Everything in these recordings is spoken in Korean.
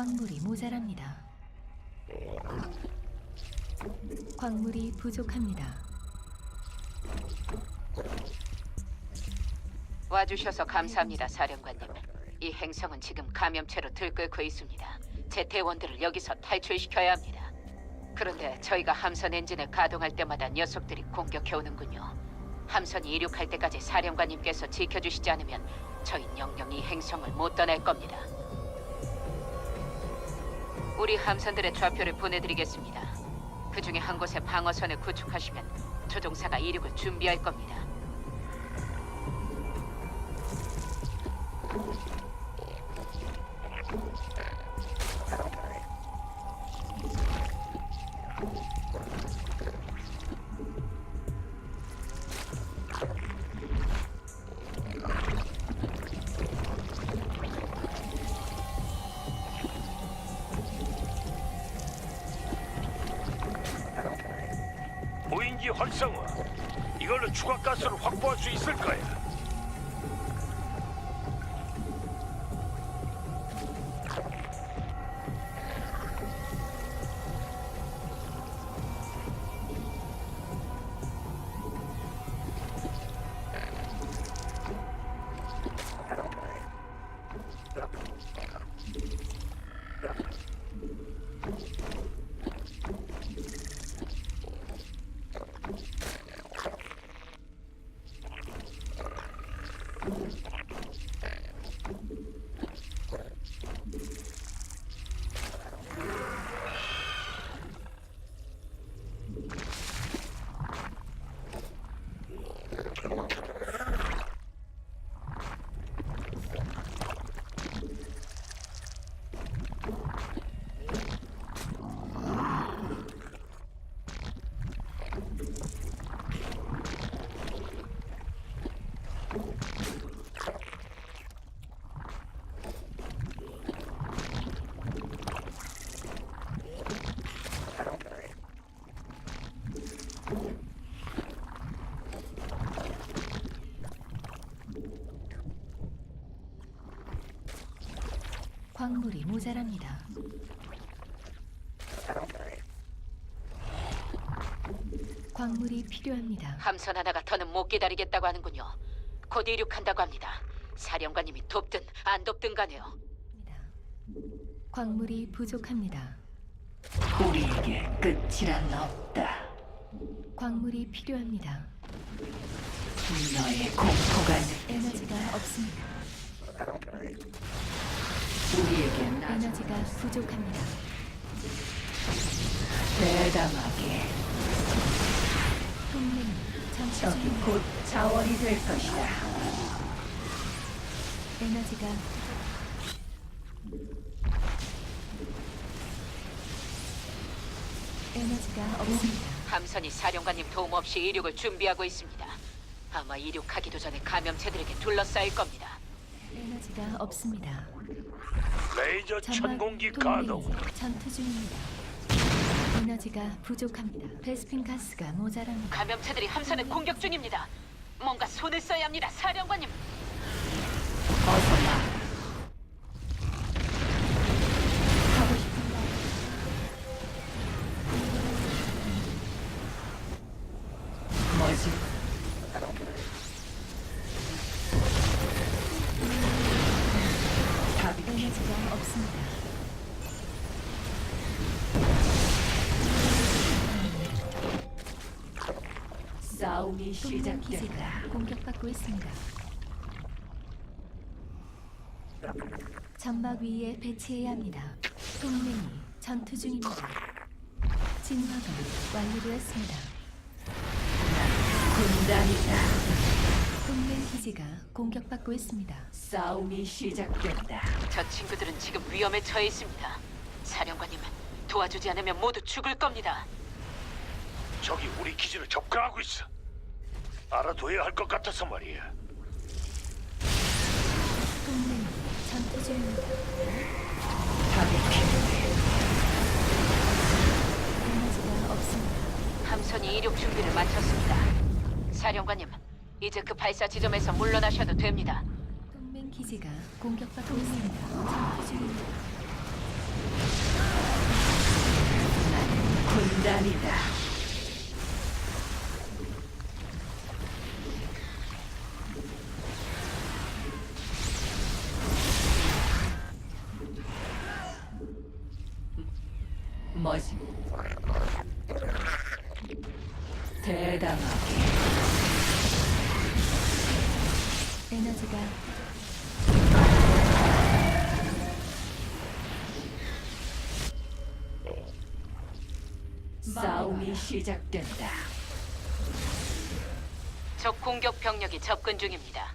광물이 모자랍니다. 광물이 부족합니다. 와주셔서 감사합니다, 사령관님. 이 행성은 지금 감염체로 들끓고 있습니다. 제 대원들을 여기서 탈출시켜야 합니다. 그런데 저희가 함선 엔진을 가동할 때마다 녀석들이 공격해 오는군요. 함선이 이륙할 때까지 사령관님께서 지켜주시지 않으면 저희 영영 이 행성을 못 떠날 겁니다. 우리 함선들의 좌표를 보내드리겠습니다. 그 중에 한 곳에 방어선을 구축하시면 조종사가 이륙을 준비할 겁니다. 광물이 모자랍니다. 광물이 필요합니다. 함선 하나가 더는 못 기다리겠다고 하는군요. 곧 이륙한다고 합니다. 사령관님이 돕든 안 돕든 가네요. 광물이 부족합니다. 우리에게 끝이란 없다. 광물이 필요합니다. 너의 공포가 느껴 에너지가 없습니다. 우리에게 나 에너지가 부족합니다. 대담하게 동맹이 전투 저기 중입니다. 곧 자원이 될 것이다. 에너지가 에너지가 없습니다. 함선이 사령관님 도움 없이 이륙을 준비하고 있습니다. 아마 이륙하기도 전에 감염체들에게 둘러싸일 겁니다. 에너지가 없습니다. 레이저 천공기 가동. 전투 중입니다. 에너지가 부족합니다. 베스핀 가스가 모자랍니다. 감염체들이 함선을 공격 중입니다. 뭔가 손을 써야 합니다, 사령관님. 어서 동맹 기지가. 공격받고 있습니다. 점막 위에 배치해야 합니다. 동맹이 전투 중입니다. 진화가 완료되었습니다. 군단이다. 동맹 기지가 공격받고 있습니다. 싸움이 시작된다. 저 친구들은 지금 위험에 처해 있습니다. 사령관님, 도와주지 않으면 모두 죽을 겁니다. 저기 우리 기지를 접근하고 있어. 알아둬야 할 것 같아서 말이야. 동맹이 전투 중입니다. 답이 필요해. 에너지가 없습니다. 함선이 이륙 준비를 마쳤습니다. 사령관님, 이제 그 발사 지점에서 물러나셔도 됩니다. 동맹 기지가 공격받고 있습니다. 전투 중입니다. 군단이다. 싸움이 시작된다. 적 공격 병력이 접근 중입니다.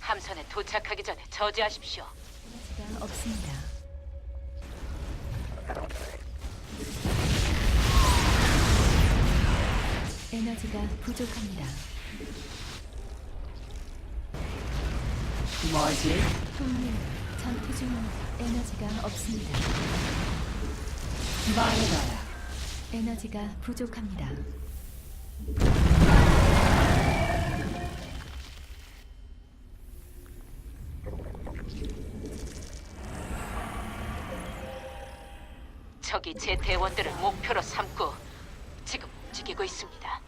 함선에 도착하기 전에 저지하십시오. 없습니다. 에너지가 부족합니다. 뭐지? 동맹 전투 중입니다. 에너지가 없습니다. 말해봐라. 에너지가 부족합니다. 적이 제 대원들을 목표로 삼고 지금 움직이고 있습니다.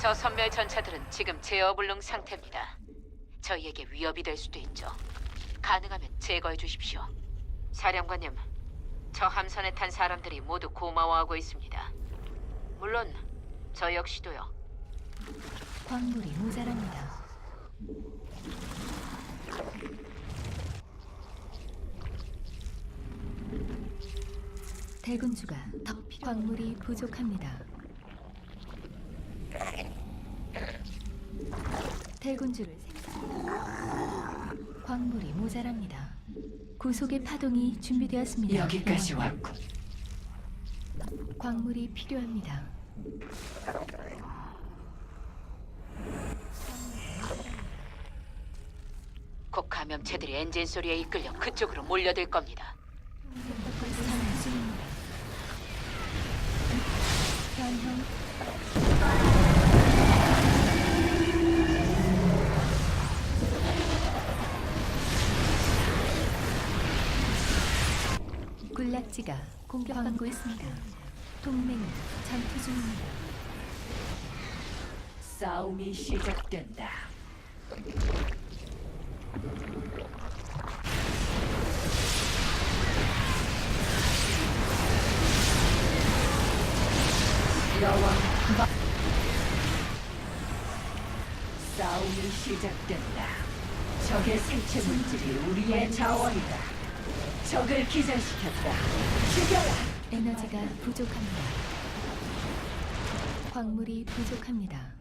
저 선멸 전차들은 지금 제어불능 상태입니다. 저희에게 위협이 될 수도 있죠. 가능하면 제거해 주십시오. 사령관님, 저 함선에 탄 사람들이 모두 고마워하고 있습니다. 물론 저 역시도요. 광물이 모자랍니다. 대군주가 더. 광물이 부족합니다. 대군주를 생산. 광물이 모자랍니다. 구속의 파동이 준비되었습니다. 여기까지 왔군. 광물이 필요합니다. 곧 감염체들이 엔진 소리에 이끌려 그쪽으로 몰려들 겁니다. 군락지가 공격받고 있습니다. 동맹이 전투 중입니다. 싸움이 시작된다. 여왕 마... 싸움이 시작된다. 적의 생체 물질이 우리의 자원이다. 적을 기절시켰다. 죽여라. 에너지가 부족합니다. 광물이 부족합니다.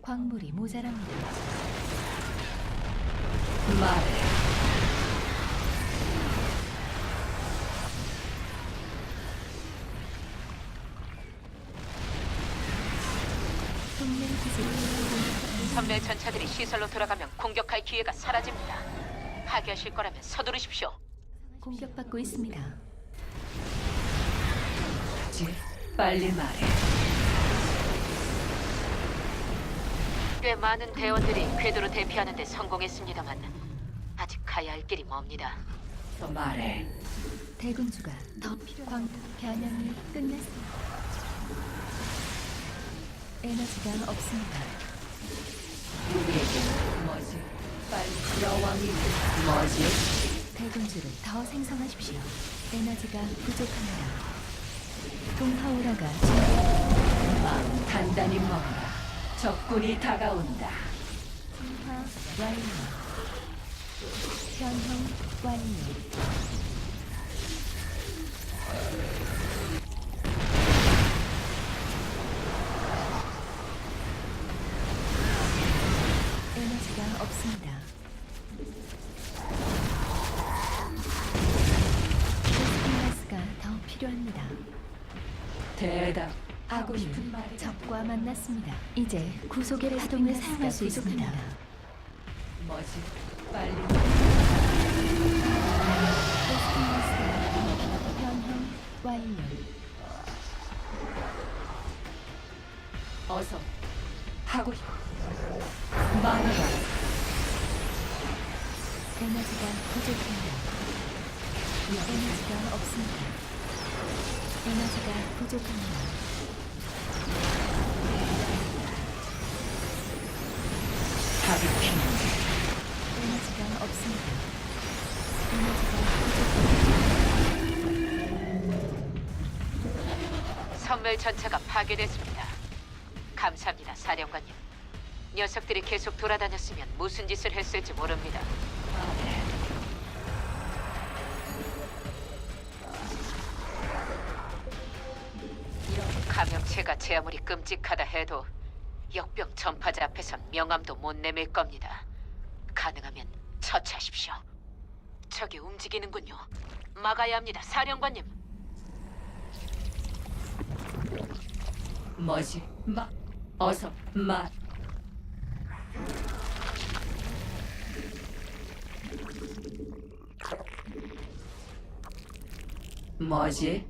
광물이 모자랍니다. 말해. 동맹 기지를 선멸 전차들이 시설로 돌아가면 공격할 기회가 사라집니다. 파괴하실 거라면 서두르십시오. 공격받고 있습니다. 지 빨리 말해. 꽤 많은 대원들이 궤도로 대피하는 데 성공했습니다만 아직 가야 할 길이 멉니다. 더 말해. 대군주가 더 필요. 광 변형이 끝났습니다. 에너지가 없습니다. 우리에게 대군주를 더 생성하십시오. 에너지가 부족합니다. 동파오라가 마음 단단히 먹어라. 적군이 다가온다. 진화 완료. 변형 완료. 대답. 아군이 적과 만났습니다. 이제 구속의 파동을 사용할 수 있습니다. 뭐지? 빨리 변형 완료. 어서 하고 싶. 말해봐. 에너지가 부족합니다. 에너지가 없습니다. 에너지가 부족합니다. 에너지가 없습니다. 선멸 전차가 파괴됐습니다. 감사합니다, 사령관님. 녀석들이 계속 돌아다녔으면 무슨 짓을 했을지 모릅니다. 감염체가 제 아무리 끔찍하다 해도 역병 전파자 앞에선 명함도 못 내밀 겁니다. 가능하면 처치하십시오. 저기 움직이는군요. 막아야 합니다, 사령관님. 뭐지? 마, 어서 말. 뭐지?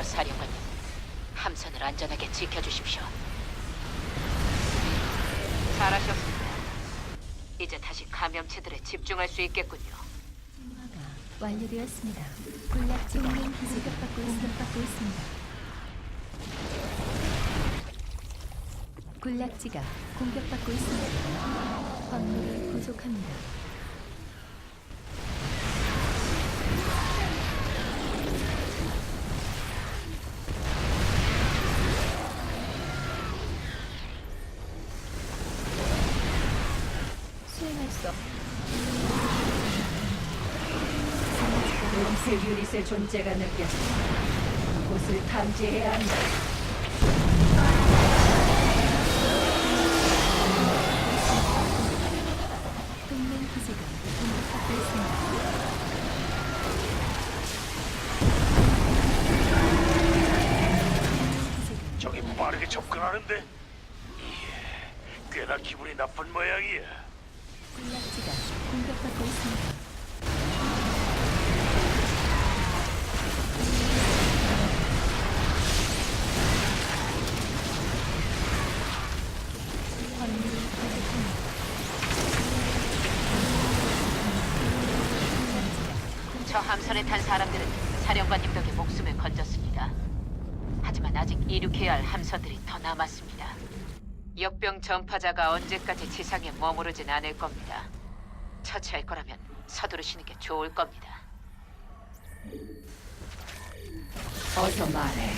준비하시죠, 사령관님. 함선을 안전하게 지켜주십시오. 잘하셨습니다. 이제 다시 감염체들에 집중할 수 있겠군요. 진화가 완료되었습니다. 군락 동맹 기지가 받고 공격받고 있습니다. 군락지가 공격받고 있습니다. 광물이 부족합니다. 음색 유닛의 존재가 느껴져. 이곳을 탐지해야 한다. 동맹 기지가 공격받고 있습니다. 기지가 저기 빠르게 접근하는데? 이야, 꽤나 기분이 나쁜 모양이야. 군락지가 공격받고 있습니다. 함선에 탄 사람들은 사령관님 덕에 목숨을 건졌습니다. 하지만 아직 이륙해야 할 함선들이 더 남았습니다. 역병 전파자가 언제까지 지상에 머무르진 않을 겁니다. 처치할 거라면 서두르시는 게 좋을 겁니다. 어서 말해.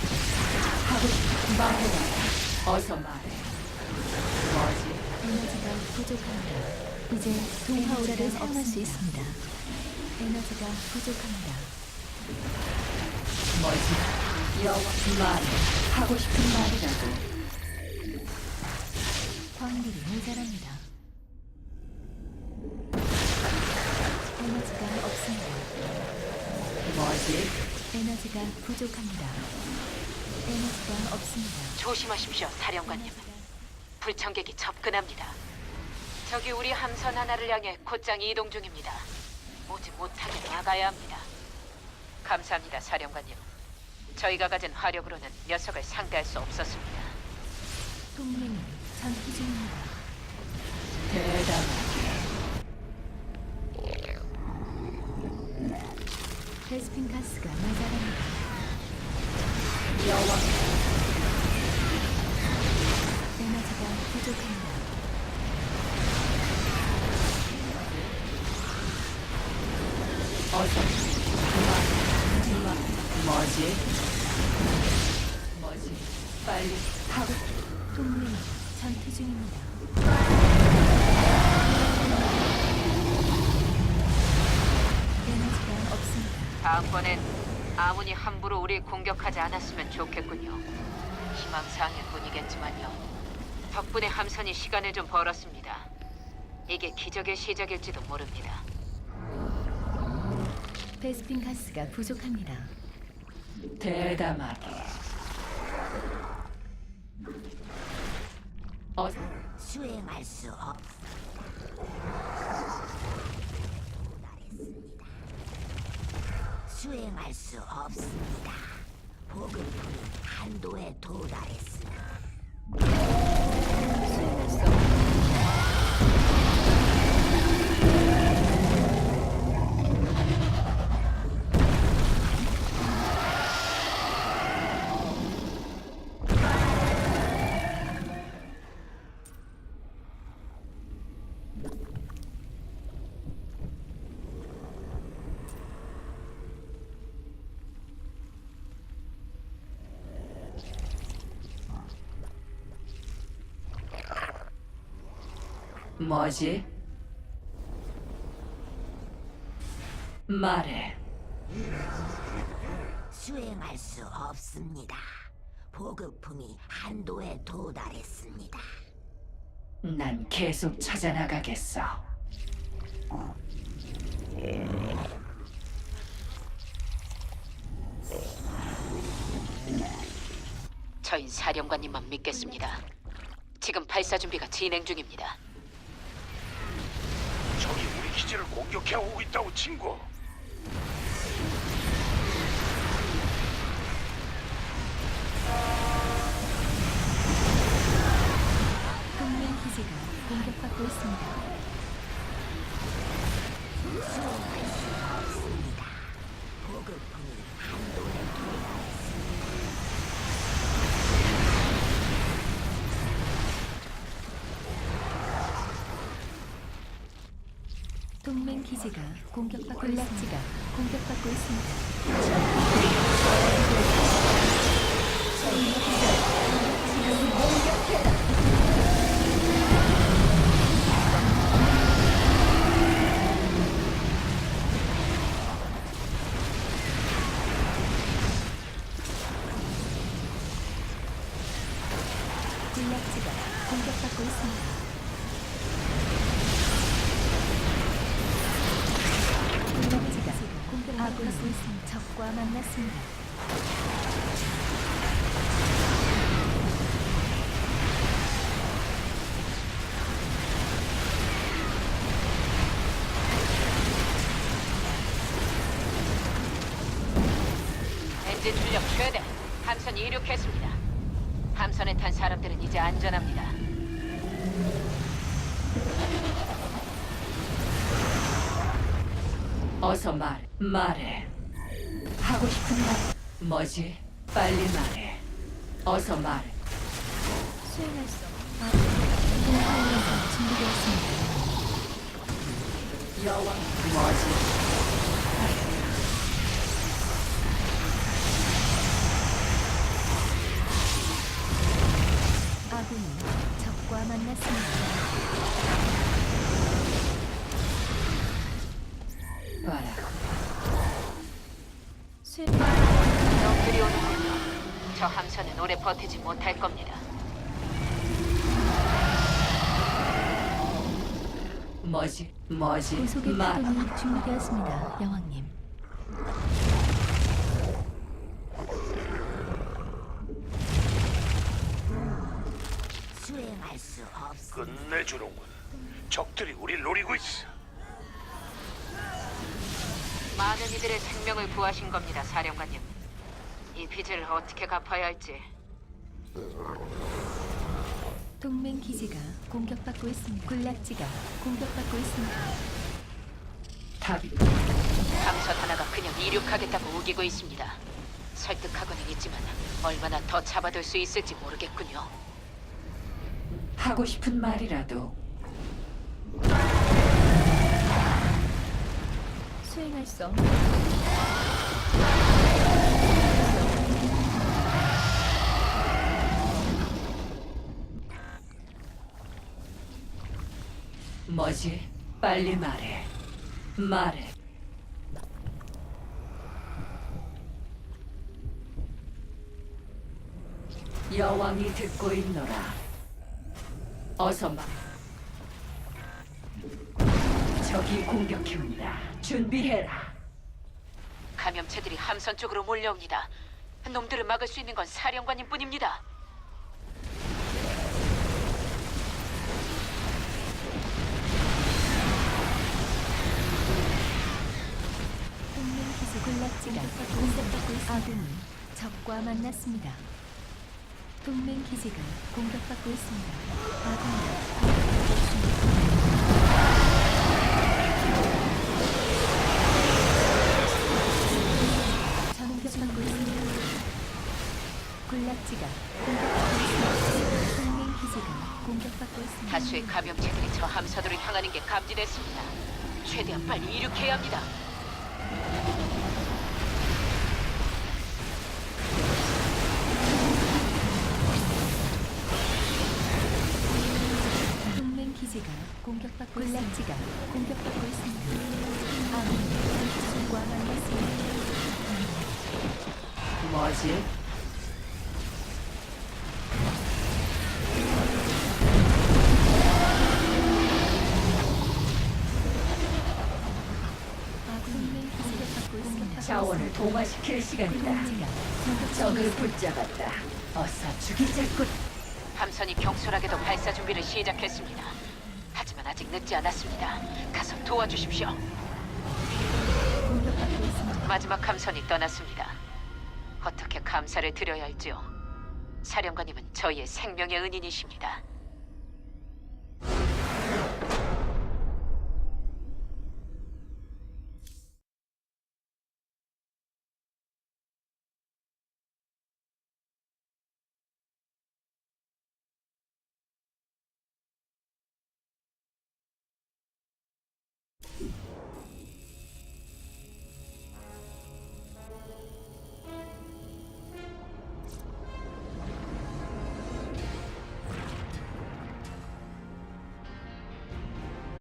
하고 싶은 말해라. 어서 말해. 뭐지? 에너지가 부족합니다. 이제 동화오라를 사용할 수 있습니다. 에너지가 부족합니다. 뭐지? 여와 말해. 하고 싶은 말이라고. 광물이 모자랍니다. 에너지가 없습니다. 뭐지? 에너지가 부족합니다. 에너지가 없습니다. 조심하십시오, 사령관님. 불청객이 접근합니다. 저기 우리 함선 하나를 향해 곧장 이동 중입니다. 오지 못하게 막아야 합니다. 감사합니다, 사령관님. 저희가 가진 화력으로는 녀석을 상대할 수 없었습니다. 동맹이 전투 중입니다. 공격하지 않았으면 좋겠군요. 희망사항일 뿐이겠지만요. 덕분에 함선이 시간을 좀 벌었습니다. 이게 기적의 시작일지도 모릅니다. 베스핀 가스가 부족합니다. 대담하게. 어서 수행할 수 없. 수행할 수 없습니다. 복을 품은 한도에 도달했으나 뭐지? 말해. 수행할 수 없습니다. 보급품이 한도에 도달했습니다. 난 계속 찾아나가겠어. 저희 사령관님만 믿겠습니다. 지금 발사 준비가 진행 중입니다. 적이 우리 기지를 공격해 오고 있다고 친구. 동맹 기지가 공격받고 있습니다. 보급품이 기지가 공격받고 있습니다. 공격받고 있습니다. 엔진 출력 최대. 함선이 이륙했습니다. 함선에 탄 사람들은 이제 안전합니다. 어서 말, 말해. 하고 싶은 말 뭐지? 빨리 말해. 어서 말해. 수행할 수 없는 준비되었습니다. 여왕 뭐지? 아군이 적과 만났습니다. 봐라. 수행 놈들이 오는군요. 저 함선은 오래 버티지 못할 겁니다. 뭐지? 뭐지? 고속의 말. 파동이 준비되었습니다. 여왕님. 끝내주는군. 적들이 우리 노리고 있어. 많은 이들의 생명을 구하신 겁니다, 사령관님. 이 빚을 어떻게 갚아야 할지 동맹 기지가 공격받고 있습니다. 군락지가 공격받고 있습니다. 답이 함선 하나가 그냥 이륙하겠다고 우기고 있습니다. 설득하고는 있지만 얼마나 더 잡아둘 수 있을지 모르겠군요. 하고 싶은 말이라도 수행할 수 없는 뭐지? 빨리 말해. 말해. 여왕이 듣고 있노라. 어서 말. 적이 공격해온다. 준비해라. 감염체들이 함선 쪽으로 몰려옵니다. 놈들을 막을 수 있는 건 사령관님 뿐입니다. 동맹 기지 군락지가 공격받고 있습니다. 아군이 적과 만났습니다. 동맹 기지가 공격받고 있습니다. 군락지가 공격받고 있습니다. 동맹 기지가 공격받고 있습니다. 다수의 감염체들이 저 함선으로 향하는 게 감지됐습니다. 최대한 빨리 이륙해야 합니다. 기지가 공격받고 군락지가 공격받고 있습니다. 아군이 적과 만났습니다. 뭐지? 자원을 동화시킬 시간이다. 적을 붙잡았다. 어서 죽이자꾼. 함선이 경솔하게도 발사 준비를 시작했습니다. 아직 늦지 않았습니다. 가서 도와주십시오. 마지막 함선이 떠났습니다. 어떻게 감사를 드려야 할지요? 사령관님은 저희의 생명의 은인이십니다.